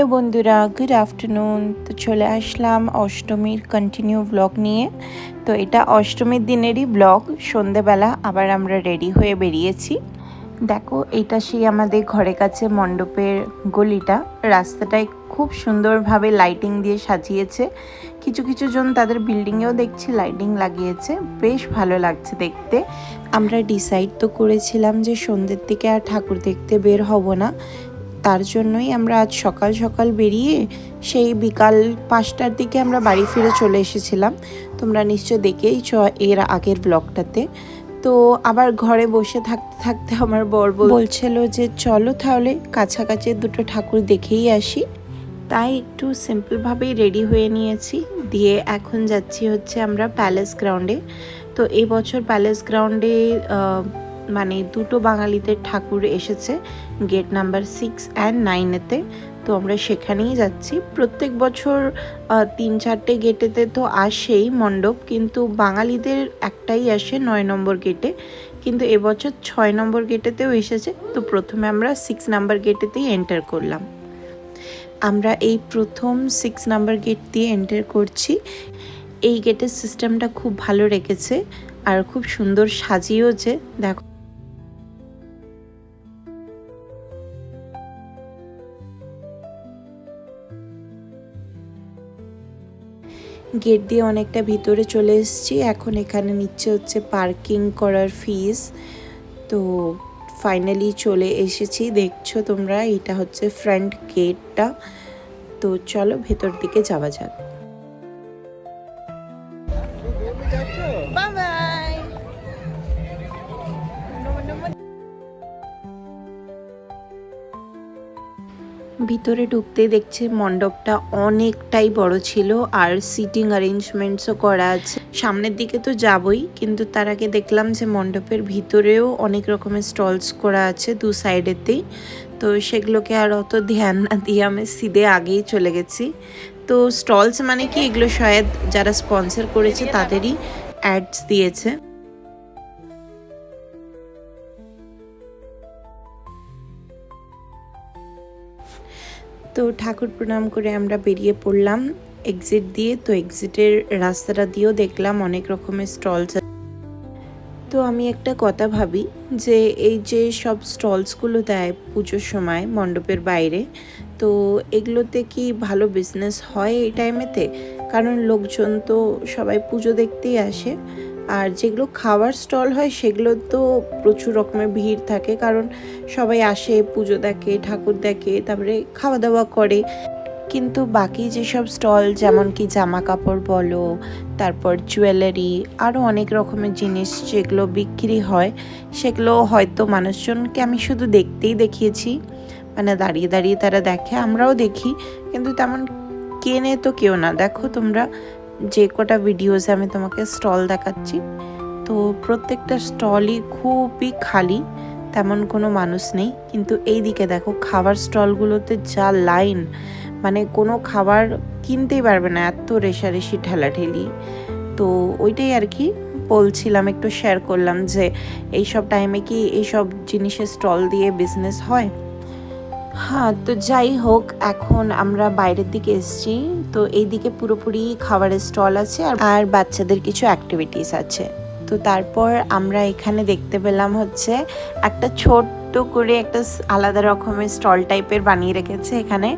Hello বন্ধুরা good afternoon তো চলে আসলাম অষ্টমীর কন্টিনিউ ব্লগ নিয়ে। তো এটা অষ্টমীর দিনেরই ব্লগ সন্ধেবেলা আবার আমরা রেডি হয়ে বেরিয়েছি। দেখো, এটা সেই আমাদের ঘরের কাছে মণ্ডপের গলিটা। রাস্তাটায় খুব সুন্দরভাবে লাইটিং দিয়ে সাজিয়েছে। কিছু কিছু জন তাদের বিল্ডিংয়েও দেখছি লাইটিং লাগিয়েছে। বেশ ভালো লাগছে দেখতে। আমরা ডিসাইড তো করেছিলাম যে সন্ধ্যের দিকে আর ঠাকুর দেখতে বের হব না। তার জন্যই আমরা আজ সকাল সকাল বেরিয়ে সেই বিকাল পাঁচটার দিকে আমরা বাড়ি ফিরে চলে এসেছিলাম। তোমরা নিশ্চয় দেখেই চ এর আগের ব্লগটাতে। তো আবার ঘরে বসে থাকতে থাকতে আমার বর বলছিল যে, চলো তাহলে কাছাকাছি দুটো ঠাকুর দেখেই আসি। তাই একটু সিম্পলভাবেই রেডি হয়ে নিয়েছি। দিয়ে এখন যাচ্ছি হচ্ছে আমরা প্যালেস গ্রাউন্ডে। তো এই বছর প্যালেস গ্রাউন্ডে মানে দুটো বাঙালিদের ঠাকুর এসেছে গেট নাম্বার সিক্স অ্যান্ড নাইনেতে তো আমরা সেখানেই যাচ্ছি। প্রত্যেক বছর তিন চারটে গেটেতে তো আসেই মণ্ডপ, কিন্তু বাঙালিদের একটাই আসে নয় নম্বর গেটে কিন্তু এবছর ছয় নম্বর গেটেতেও এসেছে, তো প্রথমে আমরা সিক্স নাম্বার গেটেতেই এন্টার করলাম। আমরা এই প্রথম সিক্স নাম্বার গেট দিয়ে এন্টার করছি। এই গেটের সিস্টেমটা খুব ভালো রেখেছে, আর খুব সুন্দর সাজিয়েওছে। দেখো গেট দিয়ে অনেকটা ভিতরে চলে এসেছি। এখন এখানে নিচ্ছে হচ্ছে পার্কিং করার ফিস। তো ফাইনালি চলে এসেছি। দেখছ তোমরা, এটা হচ্ছে ফ্রন্ট গেটটা। তো চলো ভেতর দিকে যাওয়া যাক। ভিতরে ঢুকতে দেখছে মণ্ডপটা অনেকটাই বড় ছিল আর সিটিং অ্যারেঞ্জমেন্টসও করা আছে। সামনের দিকে তো যাবই, কিন্তু তার আগে দেখলাম যে মণ্ডপের ভিতরেও অনেক রকমের স্টলস করা আছে দু সাইডেতেই তো সেগুলোকে আর অত ধ্যান না দিয়ে আমি সিধে আগেই চলে গেছি। তো স্টলস মানে কি? এগুলো শায়দ যারা স্পন্সর করেছে তাদেরই অ্যাডস দিয়েছে। তো ঠাকুর প্রণাম করে আমরা বেরিয়ে পড়লাম। এক্সিট দিয়ে, তো এক্সিটের রাস্তাটা দিয়েও দেখলাম অনেক রকমের স্টলস তো আমি একটা কথা ভাবি যে এই যে সব স্টলসগুলো দেয় পুজোর সময় মণ্ডপের বাইরে, তো এগুলোতে কি ভালো বিজনেস হয় এই টাইমেতে কারণ লোকজন তো সবাই পুজো দেখতেই আসে। আর যেগুলো খাওয়ার স্টল হয় সেগুলো তো প্রচুর রকমের ভিড় থাকে। কারণ সবাই আসে, পুজো দেখে, ঠাকুর দেখে, তারপরে খাওয়া দাওয়া করে। কিন্তু বাকি যেসব স্টল, যেমন কি জামা কাপড় বলো, তারপর জুয়েলারি আরও অনেক রকমের জিনিস যেগুলো বিক্রি হয়, সেগুলো হয়তো মানুষজনকে আমি শুধু দেখতেই দেখিয়েছি। মানে দাঁড়িয়ে দাঁড়িয়ে তারা দেখে, আমরাও দেখি। কিন্তু তেমন কেনে তো কেউ না। দেখো তোমরা যে কটা ভিডিওস আমি তোমাকে স্টল দেখাচ্ছি, তো প্রত্যেকটা স্টলই খুবই খালি, তেমন কোনো মানুষ নেই। কিন্তু এই দিকে দেখো, খাবার স্টলগুলোতে যা লাইন মানে কোনো খাবার কিনতেই পারবে না, এত রেশারেশি ঠেলাঠেলি। তো ওইটাই আর কি বলছিলাম, একটু শেয়ার করলাম যে, এইসব টাইমে কি এইসব জিনিসের স্টল দিয়ে বিজনেস হয়? হ্যাঁ তো যাই হোক, এখন আমরা বাইরের দিকে এসছি। তো এইদিকে পুরোপুরি খাবারের স্টল আছে আর বাচ্চাদের কিছু অ্যাক্টিভিটিস আছে। তো তারপর আমরা এখানে দেখতে পেলাম হচ্ছে একটা ছোট্ট করে একটা আলাদা রকমের স্টল টাইপের বানিয়ে রেখেছে এখানে।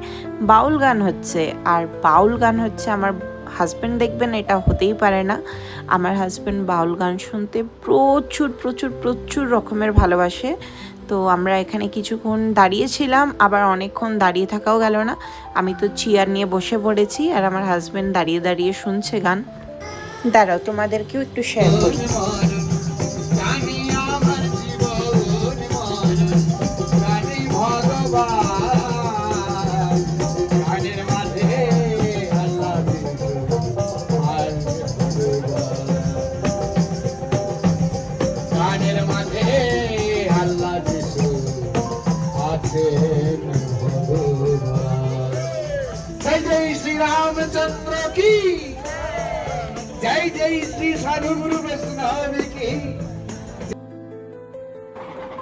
বাউল গান হচ্ছে, আর বাউল গান হচ্ছে আমার হাজব্যান্ড দেখবেন, এটা হতেই পারে না। আমার হাজব্যান্ড বাউল গান শুনতে প্রচুর প্রচুর প্রচুর রকমের ভালোবাসে। তো আমরা এখানে কিছুক্ষণ দাঁড়িয়েছিলাম, আবার অনেকক্ষণ দাঁড়িয়ে থাকাও গেল না। আমি তো চেয়ার নিয়ে বসে পড়েছি আর আমার হাজব্যান্ড দাঁড়িয়ে দাঁড়িয়ে শুনছে গান। দাঁড়াও, তোমাদেরকেও একটু শেয়ার করি।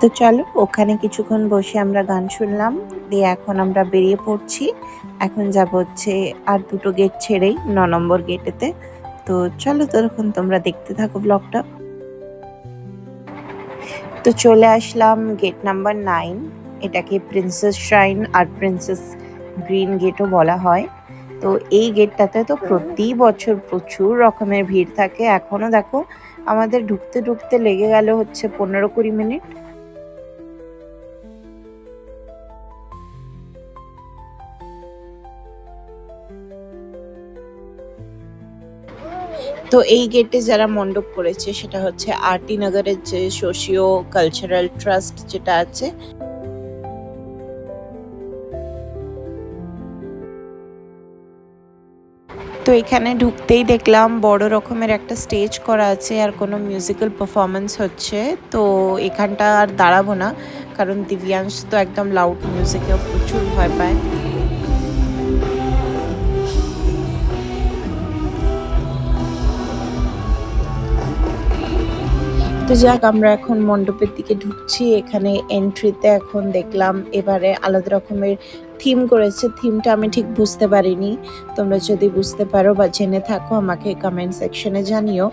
তো চলো, ওখানে কিছুক্ষণ বসে আমরা গান শুনলাম, দিয়ে এখন আমরা বেরিয়ে পড়ছি। এখন যাব হচ্ছে আর দুটো গেট ছেড়েই ন নম্বর গেটেতে তো চলো ততক্ষণ তোমরা দেখতে থাকো ব্লগটা তো চলে আসলাম গেট নাম্বার নাইন এটাকে প্রিন্সেস শাইন আর প্রিন্সেস গ্রিন গেটও বলা হয়। তো এই গেটটাতে তো প্রতি বছর প্রচুর রকমের ভিড় থাকে। এখনও দেখো, আমাদের ঢুকতে ঢুকতে লেগে গেল হচ্ছে পনেরো কুড়ি মিনিট। তো এই গেটে যারা মণ্ডপ করেছে, সেটা হচ্ছে আরটি নগরের যে সোশিও কালচারাল ট্রাস্ট যেটা আছে তো এখানে ঢুকতেই দেখলাম বড় রকমের একটা স্টেজ করা আছে আর কোনো মিউজিক্যাল পারফরমেন্স হচ্ছে। তো এখানটা আর দাঁড়াবো না, কারণ দিব্যাংশ তো একদম লাউড মিউজিকে প্রচুর ভয় পায়। তো যাক, আমরা এখন মণ্ডপের দিকে ঢুকছি। এখানে এন্ট্রিতে এখন দেখলাম এবারে আলাদা রকমের থিম করেছে। থিমটা আমি ঠিক বুঝতে পারিনি। তোমরা যদি বুঝতে পারো বা জেনে থাকো, আমাকে কমেন্ট সেকশনে জানিও।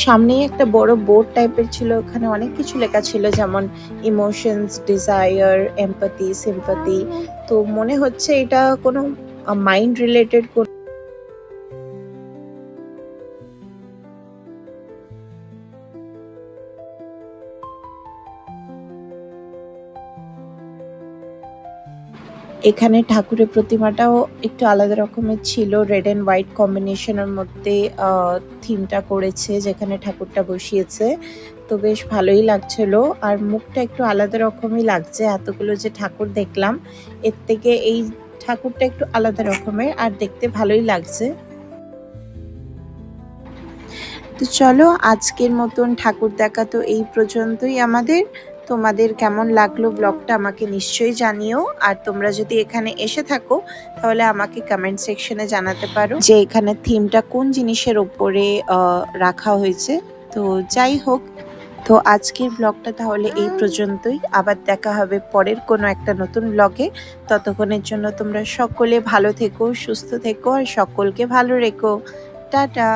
সামনেই একটা বড় বোর্ড টাইপের ছিল ওখানে অনেক কিছু লেখা ছিল যেমন ইমোশনস ডিজায়ার এম্পাতি সিম্পাতি তো মনে হচ্ছে এটা কোনো মাইন্ড রিলেটেড কোন এখানে ঠাকুরের প্রতিমাটাও একটু আলাদা রকমের ছিল রেড অ্যান্ড হোয়াইট কম্বিনেশনের মধ্যে থিমটা করেছে যেখানে ঠাকুরটা বসিয়েছে। তো বেশ ভালোই লাগছিল। আর মুখটা একটু আলাদা রকমই লাগছে, এতগুলো যে ঠাকুর দেখলাম, এর থেকে এই ঠাকুরটা একটু আলাদা রকমের আর দেখতে ভালোই লাগছে। তো চলো, আজকের মতন ঠাকুর দেখা তো এই পর্যন্তই আমাদের। তোমাদের কেমন লাগল ব্লগটা আমাকে নিশ্চয়ই জানিও। আর তোমরা যদি এখানে এসে থাকো, তাহলে আমাকে কমেন্ট সেকশনে জানাতে পারো যে এখানে থিমটা কোন জিনিসের ওপরে রাখা হয়েছে। তো যাই হোক, তো আজকের ব্লগটা তাহলে এই পর্যন্তই। আবার দেখা হবে পরের কোনো একটা নতুন ব্লগে। ততক্ষণের জন্য তোমরা সকলে ভালো থেকো, সুস্থ থেকো, আর সকলকে ভালো রেখো। টাটা!